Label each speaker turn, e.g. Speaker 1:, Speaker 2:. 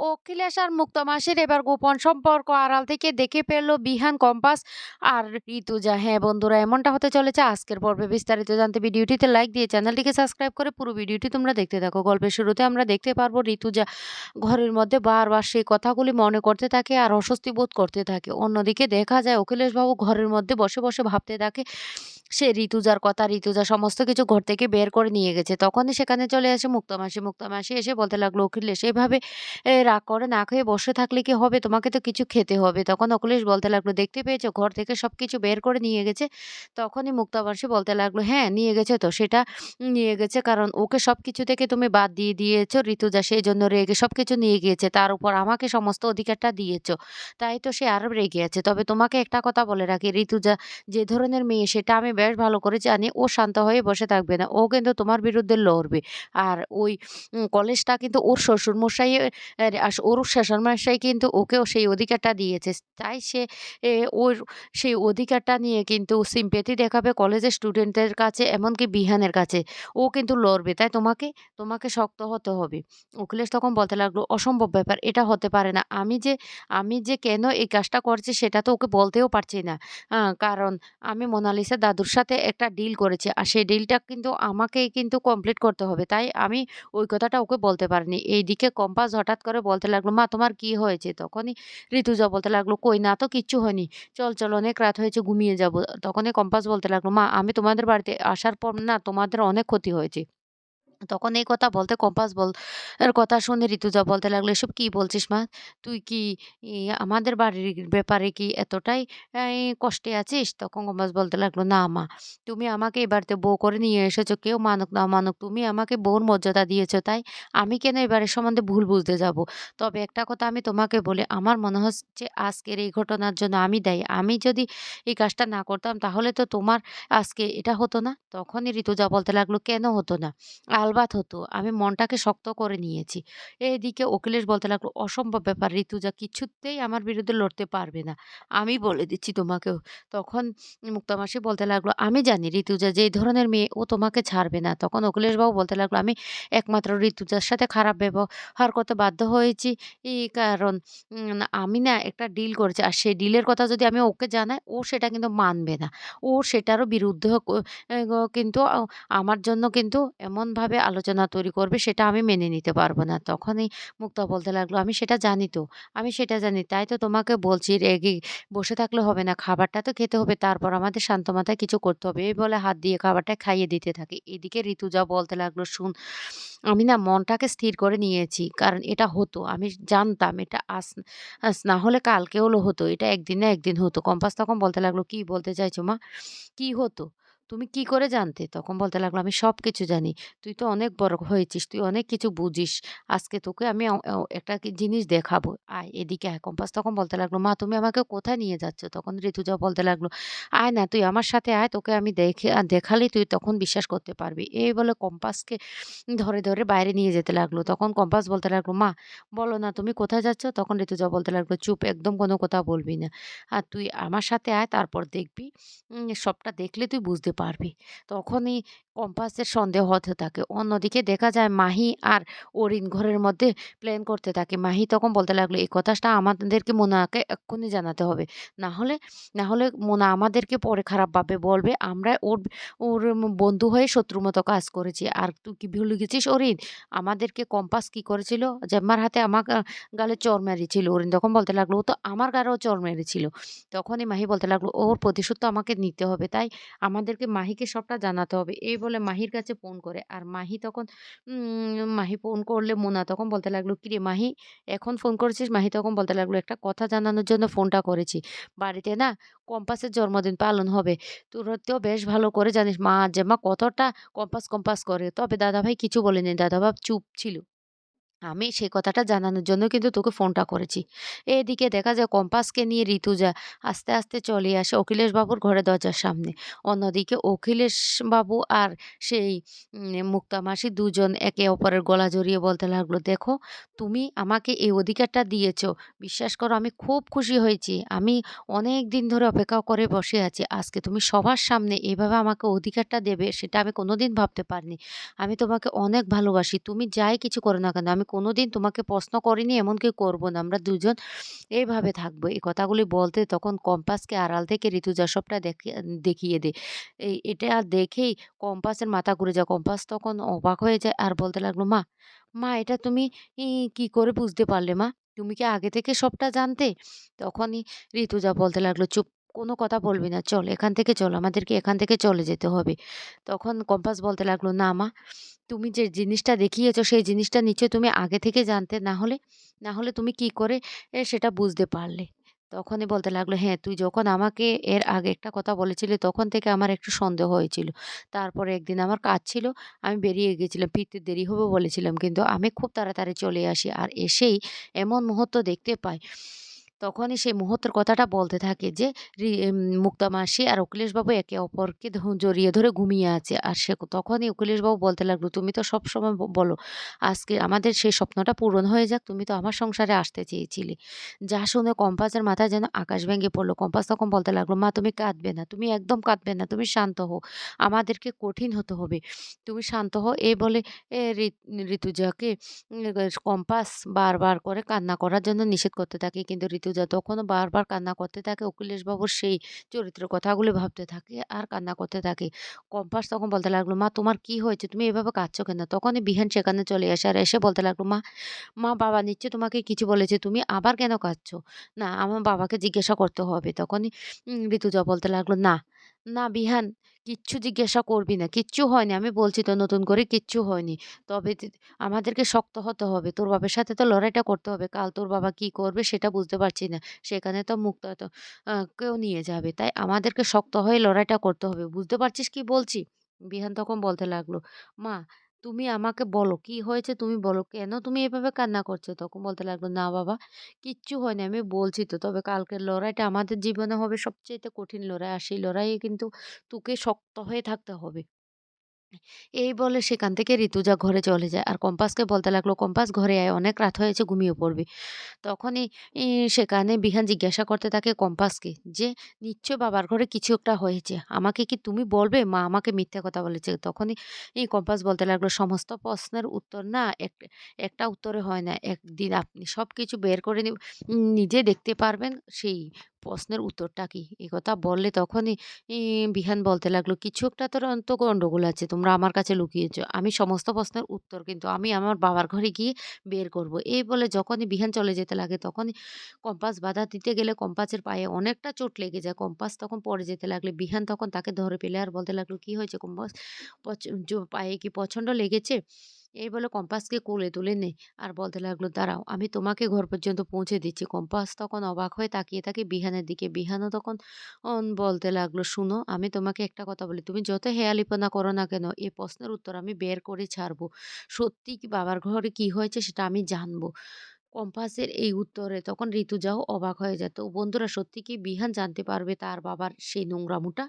Speaker 1: অখিলেশ আর মুক্তা মাসির এবার গোপন সম্পর্ক আড়াল থেকে দেখে পেল বিহান কম্পাস আর ঋতুজা। হ্যাঁ বন্ধুরা, এমনটা হতে চলেছে আজকের পর্বে বিস্তারিত জানতে ভিডিওটিতে লাইক দিয়ে চ্যানেলটিকে সাবস্ক্রাইব করে পুরো ভিডিওটি তোমরা দেখতে থাকো। গল্পের শুরুতে আমরা দেখতে পারব ঋতুজা ঘরের মধ্যে বারবার সেই কথাগুলি মনে করতে থাকে আর অস্বস্তি বোধ করতে থাকে। অন্যদিকে দেখা যায় অখিলেশবাবু ঘরের মধ্যে বসে বসে ভাবতে থাকে সে ঋতুজার কথা, ঋতুজা সমস্ত কিছু ঘর থেকে বের করে নিয়ে গেছে। তখনই সেখানে চলে আসে মুক্তামাসি। মুক্তামাসি এসে বলতে লাগল, অখিলেশ, এভাবে রাগ করে না খেয়ে বসে থাকলে কি হবে? তোমাকে তো কিছু খেতে হবে। তখন অখিলেশ বলতে লাগল, দেখতে পেয়েছ? ঘর থেকে সব কিছু বের করে নিয়ে গেছে। তখনই মুক্তামাসি বলতে লাগল হ্যাঁ নিয়ে গেছে তো, সেটা নিয়ে গেছে, কারণ ওকে সব কিছু থেকে তুমি বাদ দিয়ে দিয়েছ, ঋতুজা সেই জন্য রেগে সব কিছু নিয়ে গিয়েছে। তার উপর আমাকে সমস্ত অধিকারটা দিয়েছ, তাই তো সে আরও রেগে আছে। তবে তোমাকে একটা কথা বলে রাখি, ঋতুজা যে ধরনের মেয়ে, সেটা আমি বেশ ভালো করে জানি ও শান্ত হয়ে বসে থাকবে না। ও কিন্তু তোমার বিরুদ্ধে লড়বে। আর ওই কলেজটা কিন্তু ওর শ্বশুরমশাই ওর শ্বশুরমশাই কিন্তু ওকেও সেই অধিকারটা দিয়েছে। তাই সে ওর সেই অধিকারটা নিয়ে কিন্তু সিম্পেথি দেখাবে কলেজের স্টুডেন্টদের কাছে এমনকি বিহানের কাছে। ও কিন্তু লড়বে। তাই তোমাকে তোমাকে শক্ত হতে হবে। অখিলেশ তখন বলতে লাগল, অসম্ভব ব্যাপার, এটা হতে পারে না। আমি যে আমি যে কেন এই কাজটা করছি সেটা তো ওকে বলতেও পারছি না। কারণ আমি মোনালিসা দাদুর সাথে একটা ডিল করেছে। আর সেই ডিলটা কিন্তু আমাকেই কিন্তু কমপ্লিট করতে হবে। তাই আমি ওই কথাটা ওকে বলতে পারিনি। এইদিকে কম্পাস হঠাৎ করে বলতে লাগল, মা, তোমার কি হয়েছে? তখনই ঋতুজা বলতে লাগল, কই না তো, কিচ্ছু হয়নি। চল চল, অনেক রাত হয়েছে, ঘুমিয়ে যাব। তখনই কম্পাস বলতে লাগল, মা, আমি তোমাদের বাড়িতে আসার পর না তোমাদের অনেক ক্ষতি হয়েছে। তখন এই কথা বলতে কম্পাস বল, এর কথা শুনে ঋতুজা বলতে লাগল, এসব কি বলছিস মা? তুই কি আমাদের বাড়ির ব্যাপারে কি এতটাই কষ্টে আছিস? তখন কম্পাস বলতে লাগল, না মা, তুমি আমাকে এবারতে বউ করে নিয়ে এসেছ, কেউ মানুক না মানুক, তুমি আমাকে বউর মর্যাদা দিয়েছ, তাই আমি কেন এবারের সম্বন্ধে ভুল বুঝতে যাব? তবে একটা কথা আমি তোমাকে বলি, আমার মনে হচ্ছে আজকের এই ঘটনার জন্য আমি দায়ী। আমি যদি এই কাজটা না করতাম, তাহলে তো তোমার আজকে এটা হতো না। তখনই ঋতুজা বলতে লাগল, কেন হতো না? আলবাত হতো। আমি মনটাকে শক্ত করে নিয়েছি। এদিকে অখিলেশ বলতে লাগল, "অসম্ভব ব্যাপার ঋতুজা কিছুতেই আমার বিরুদ্ধে লড়তে পারবে না। আমি বলে দিচ্ছি তোমাকেও।" তখন মুক্তামাসি বলতে লাগল, "আমি জানি ঋতুজা যে ধরনের মেয়ে ও তোমাকে ছাড়বে না।" তখন অখিলেশবাবু বলতে লাগল, "আমি একমাত্র ঋতুজার সাথে খারাপ ব্যবহার করতে বাধ্য হয়েছি এই কারণ আমি না একটা ডিল করেছি। আর সেই ডিলের কথা যদি আমি ওকে জানাই ও সেটা কিন্তু মানবে না। ও সেটারও বিরুদ্ধে কিন্তু আমার জন্য কিন্তু এমনভাবে আলোচনা তৈরি করবে সেটা আমি মেনে নিতে পারব না। তখনই মুক্তা বলতে লাগল, "আমি সেটা জানি তো। আমি সেটা জানি। তাই তো তোমাকে বলছি রেগে বসে থাকলে হবে না। খাবারটা তো খেতে হবে। তারপর আমাদের শান্ত মাথায় কিছু করতে হবে।" এই বলে হাত দিয়ে খাবারটা খাইয়ে দিতে থাকে। এদিকে ঋতুজা বলতে লাগল, "শুন, আমি না মনটাকে স্থির করে নিয়েছি। কারণ এটা হতো। আমি জানতাম এটা আজ আজ না হলে কালকে হলেও হতো। এটা একদিন না একদিন হতো।" কম্পাস তখন বলতে লাগল, "কি বলতে চাইছো মা? কি হতো? তুমি কি করে জানতে?" তখন বলতে লাগল, "আমি সব কিছু জানি। তুই তো অনেক বড় হয়েছিস। তুই অনেক কিছু বুঝিস। আজকে তোকে আমি একটা জিনিস দেখাবো। আয় এদিকে আয়।" কম্পাস তখন বলতে লাগল, "মা তুমি আমাকে কোথায় নিয়ে যাচ্ছ?" তখন ঋতুজা বলতে লাগল, "আয় না তুই আমার সাথে আয়। তোকে আমি দেখে আ দেখালেই তুই তখন বিশ্বাস করতে পারবি।" এই বলে কম্পাসকে ধরে, ধরে বাইরে নিয়ে যেতে লাগল। তখন কম্পাস বলতে লাগল, "মা বলো না তুমি কোথায় যাচ্ছ?" তখন ঋতুজা বলতে লাগল, "চুপ একদম কোনো কথা বলবি না। আর তুই আমার সাথে আয় তারপর দেখবি সবটা দেখলে তুই বুঝতে পারবি।" তখনই কম্পাসের সন্দেহ হতে থাকে। অন্যদিকে দেখা যায় মাহি আর অরিন ঘরের মধ্যে প্ল্যান করতে থাকে। মাহি তখন বলতে লাগল, "এই কথাটা আমাদেরকে মোনাকে এক্ষুনি জানাতে হবে। না হলে না হলে মোনা আমাদেরকে পরে খারাপ ভাবে বলবে আমরা ওর ওর বন্ধু হয়ে শত্রুর মতো কাজ করেছি। আর তুই কি ভুলে গেছিস অরিন? আমাদেরকে কম্পাস কি করেছিল? জেম্মার হাতে আমার গালে চর মেরেছিল।" অরিন তখন বলতে লাগল, "ও তো আমার গালেও চর মেরেছিল।" তখনই মাহি বলতে লাগল, "ওর প্রতিশোধ তো আমাকে নিতে হবে। তাই আমাদেরকে মাহিকে সবটা জানাতে হবে।" এই বলে মাহির কাছে ফোন করে। আর মাহি তখন মাহি ফোন করলে মোনা তখন বলতে লাগল, "কিরে মাহি এখন ফোন করেছিস?" মাহি তখন বলতে লাগল, "একটা কথা জানানোর জন্য ফোনটা করেছি। বাড়িতে না কম্পাসের জন্মদিন পালন হবে। তোরা তো বেশ ভালো করে জানিস মা আর জেম্মা কতটা কম্পাস, কম্পাস করে। তবে দাদাভাই কিছু বলেনি। দাদাভাই চুপ ছিল। আমি সেই কথাটা জানানোর জন্য কিন্তু তোকে ফোনটা করেছি। এদিকে দেখা যায় কম্পাসকে নিয়ে ঋতুজা আস্তে, আস্তে চলে আসে অখিলেশবাবুর ঘরের দরজার সামনে। অন্যদিকে অখিলেশবাবু আর সেই উম মুক্তা মাসি দুজন একে অপরের গলা জড়িয়ে বলতে লাগল, "দেখো তুমি আমাকে এই অধিকারটা দিয়েছ। বিশ্বাস করো আমি খুব খুশি হয়েছি। আমি অনেক দিন ধরে অপেক্ষা করে বসে আছি। আজকে তুমি সবার সামনে এভাবে আমাকে অধিকারটা দেবে সেটা আমি কোনোদিন ভাবতে পারিনি। আমি তোমাকে অনেক ভালোবাসি। তুমি যাই কিছু করো না কেন আমি কোনোদিন তোমাকে প্রশ্ন করিনি, এমনকি করব না। আমরা দুজন এইভাবে থাকব। এই কথাগুলি বলতে তখন কম্পাসকে আড়াল থেকে ঋতুজা সবটা দেখে দেখিয়ে দে এই এটা দেখেই কম্পাসের মাথা ঘুরে যায়। কম্পাস তখন অবাক হয়ে যায় আর বলতে লাগল, "মা, মা এটা তুমি কি করে বুঝতে পারলে মা? তুমি কি আগে থেকে সবটা জানতে?" তখনই ঋতুজা বলতে লাগল, "চুপ! কোনো কথা বলবি না। চল এখান থেকে চল। আমাদেরকে এখান থেকে চলে যেতে হবে।" তখন কম্পাস বলতে লাগল, "না মা, তুমি যে জিনিসটা দেখিয়েছ সেই জিনিসটা নিশ্চয়ই তুমি আগে থেকে জানতে। না হলে না হলে তুমি কি করে সেটা বুঝতে পারলে?" তখনই বলতে লাগল, "হ্যাঁ, তুই যখন আমাকে এর আগে একটা কথা বলেছিলি তখন থেকে আমার একটু সন্দেহ হয়েছিল। তারপরে একদিন আমার কাজ ছিল, আমি বেরিয়ে গেছিলাম। ফিরতে দেরি হবে বলেছিলাম। কিন্তু আমি খুব তাড়াতাড়ি চলে আসি। আর এসেই এমন মুহূর্ত দেখতে পাই।" তখনই সেই মুহূর্তের কথাটা বলতে থাকে যে মুক্তা মাসি আর অখিলেশবাবু একে অপরকে জড়িয়ে ধরে ঘুমিয়ে আছে। আর সে তখনই অখিলেশবাবু বলতে লাগল, "তুমি তো সবসময় ব বলো আজকে আমাদের সেই স্বপ্নটা পূরণ হয়ে যাক। তুমি তো আমার সংসারে আসতে চেয়েছিলে।" যা শুনে কম্পাসের মাথায় যেন আকাশ ভেঙে পড়ল কম্পাস তখন বলতে লাগল, "মা তুমি কাঁদবে না। তুমি একদম কাঁদবে না। তুমি শান্ত হও। আমাদেরকে কঠিন হতে হবে। তুমি শান্ত হও।" এই বলে এ ঋতুজাকে কম্পাস বারবার করে কান্না করার জন্য নিষেধ করতে থাকে। কিন্তু ঋতুজা তখনও বারবার কান্না করতে থাকে। অখিলেশবাবুর সেই চরিত্রের কথাগুলি ভাবতে থাকে আর কান্না করতে থাকে। কম্পাস তখন বলতে লাগল, "মা তোমার কি হয়েছে? তুমি এভাবে কাঁদছো কেন?" তখনই বিহান সেখানে চলে আসে। আর এসে বলতে লাগল, "মা, মা বাবা নিচ্ছে তোমাকে কিছু বলেছে। তুমি আবার কেন কাঁদছো?" "না, আমার বাবাকে জিজ্ঞাসা করতে হবে।" তখনই ঋতুজা বলতে লাগল, "না, না বিহান কিচ্ছু জিজ্ঞাসা করবি না। কিচ্ছু হয়নি। আমি বলছি তো নতুন করে কিচ্ছু হয়নি। তবে আমাদেরকে শক্ত হতে হবে। তোর বাবার সাথে তো লড়াইটা করতে হবে। কাল তোর বাবা কি করবে সেটা বুঝতে পারছি না। সেখানে তো মুক্ত তো কেউ নিয়ে যাবে। তাই আমাদেরকে শক্ত হয়ে লড়াইটা করতে হবে। বুঝতে পারছিস কি বলছি?" বিহান তখন বলতে লাগল, "মা, তুমি আমাকে বলো কি হয়েছে তুমি বলো। কেন তুমি এভাবে কান্না করছ?" তখন বলতে লাগল, "না বাবা, কিচ্ছু হয়নি। আমি বলছি তো। তবে কালকের লড়াইটা আমাদের জীবনে হবে সবচেয়ে কঠিন লড়াই। আর সেই লড়াইয়ে কিন্তু তোকে শক্ত হয়ে থাকতে হবে।" এই বলে সেখান থেকে ঋতুজা ঘরে চলে যায়। আর কম্পাসকে বলতে লাগল, "কম্পাস ঘরে আয়। অনেক রাত হয়েছে ঘুমিয়ে পড়বি।" তখনই সেখানে বিহান জিজ্ঞাসা করতে থাকে কম্পাসকে যে, "নিশ্চয় বাবার ঘরে কিছু একটা হয়েছে। আমাকে কি তুমি বলবে মা আমাকে মিথ্যা কথা বলেছে?" তখনই এই কম্পাস বলতে লাগল, "সমস্ত প্রশ্নের উত্তর না এক একটা উত্তরে হয় না। একদিন আপনি সব কিছু বের করে নিজে দেখতে পারবেন সেই প্রশ্নের উত্তরটা কি।" এই কথা বললে তখনই বিহান বলতে লাগল, "কিছু একটা তোর অন্ত গণ্ডগোল আছে। তোমরা আমার কাছে লুকিয়েছ। আমি সমস্ত প্রশ্নের উত্তর কিন্তু আমি আমার বাবার ঘরে গিয়ে বের করব।" এই বলে যখনই বিহান চলে যেতে লাগে তখনই কম্পাস বাধা দিতে গেলে কম্পাসের পায়ে অনেকটা চোট লেগে যায়। কম্পাস তখন পড়ে যেতে লাগলে বিহান তখন তাকে ধরে পেলে আর বলতে লাগল, "কি হয়েছে কম্পাস? পায়ে কি প্রচণ্ড লেগেছে?" এই বলে কম্পাসকে কোলে তুলে নেয় আর বলতে লাগল, "দাঁড়াও, আমি তোমাকে ঘর পর্যন্ত পৌঁছে দিচ্ছি।" কম্পাস তখন অবাক হয়ে তাকিয়ে থাকে বিহানের দিকে। বিহানও তখন বলতে লাগল, "শুনো, আমি তোমাকে একটা কথা বলি। তুমি যত হেয়ালিপনা করো না কেন এই প্রশ্নের উত্তর আমি বের করে ছাড়বো। সত্যি কি বাবার ঘরে কি হয়েছে সেটা আমি জানব।" কম্পাসের এই উত্তরে তখন ঋতুজাও অবাক হয়ে যেত বন্ধুরা সত্যি কি বিহান জানতে পারবে তার বাবার সেই নোংরামোটা?